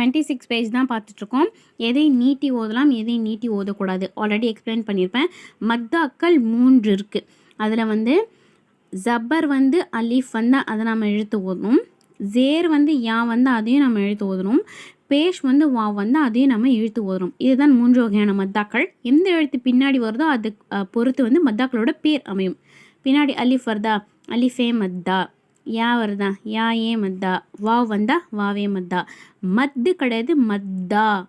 Twenty six page தான் பார்த்துட்ருக்கோம். எதை நீட்டி ஓதலாம் எதை நீட்டி ஓதக்கூடாது. ஆல்ரெடி எக்ஸ்பிளைன் பண்ணியிருப்பேன். மக்தாக்கள் மூன்று இருக்குது அதில் வந்து ஜப்பர் வந்து அலீஃப் வந்து அதை நம்ம எழுத்து ஓதணும். ஜேர் வந்து யா வந்து அதையும் நம்ம எழுத்து ஓதணும். பேஷ் வந்து வா வந்து அதையும் நம்ம இழுத்து ஓதணும். இதுதான் மூன்று வகையான மத்தாக்கள். எந்த எழுத்து பின்னாடி வருதோ அது பொறுத்து வந்து மத்தாக்களோட பேர் அமையும். பின்னாடி அலிஃப் வருதா? அலிஃபே மத்தா. யா வருதா? யா ஏ மத்தா. வாவ் வந்தா வாவே மத்தா. மத்து கிடையாது மத்தா.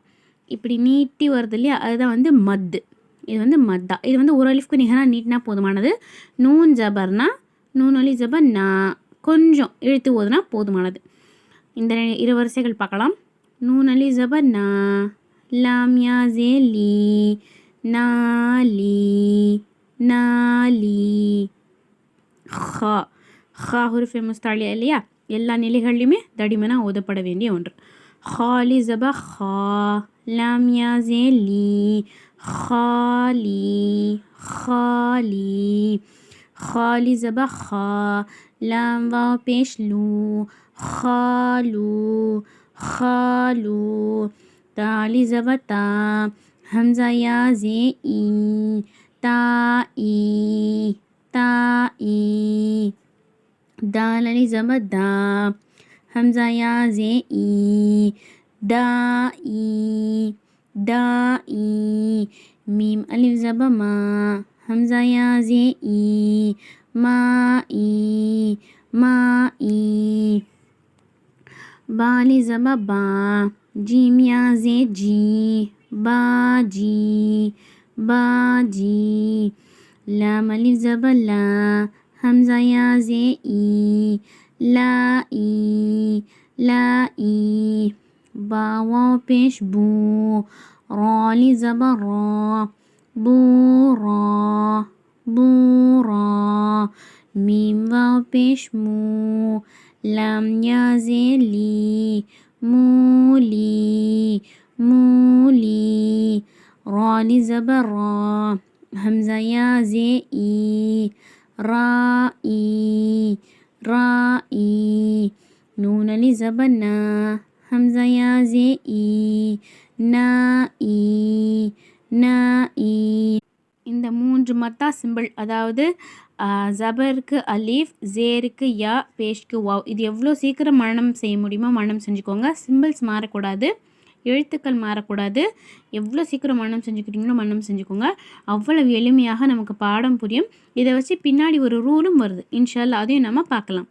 இப்படி நீட்டி வருது இல்லையா? அதுதான் வந்து மத்து. இது வந்து மத்தா. இது வந்து ஒரு அலிஃப்க்கு நிகராக நீட்டினா போதுமானது? நூன் ஜபர்னா நூன் அலி ஜபர் நா. கொஞ்சம் இழுத்து ஓதுனா போதுமானது. இந்த இரு வரிசைகள் பார்க்கலாம். நூன் அலி ஜபர் நா. லாம் யா ஜே லீ. நாலி நாலி ஹா. ஹா ஹுருஃபே முஸ்தாலியா இல்லையா எல்லா நிலைகள்லையுமே தடிமனாக ஓதப்பட வேண்டிய ஒன்று ஹாலி ஜப ஹா லாம் யா ஜே லீ خالي خالي خالي زبا خا لام واو پیش لو خالو خالو تالی زبا تا همزه یا زی ای تا ای تا ای दाल अली जम दा। हमज़ा या जे ई, दा ई दा ई, मीम अली जब मा। हमज़ा या जे ई, मा ई मा ई। बाली जब बा जी मिया जे जी, बा जी बा जी। लाम अली जब ला همزه زی ای لا ای لا ای با واو پیش بو رالی زبا را بو را بو را میم واو پیش مو لام یا زی لی مولی مولی رالی زبا را همزه یا زی ای رائی رائی نون علی زبنا همزه یا زی ای நாஇ நாஇ இந்த மூன்று மத்தா சிம்பிள் அதாவது ஆ, ஜபருக்கு அலீஃப் ஜேருக்கு யா பேஷ்க்கு வாவ் இது எவ்வளோ சீக்கிரம் மரணம் செய்ய முடியுமோ மரணம் செஞ்சுக்கோங்க சிம்பிள்ஸ் மாறக்கூடாது எழுத்துக்கள் மாறக்கூடாது. எவ்வளோ சீக்கிரம் மன்னம் செஞ்சுக்கிட்டீங்களோ மன்னம் செஞ்சுக்கோங்க. அவ்வளவு எளிமையாக நமக்கு பாடம் புரியும். இதை வச்சு பின்னாடி ஒரு ரூலும் வருது. இன்ஷால்லா அதையும் நம்ம பார்க்கலாம்.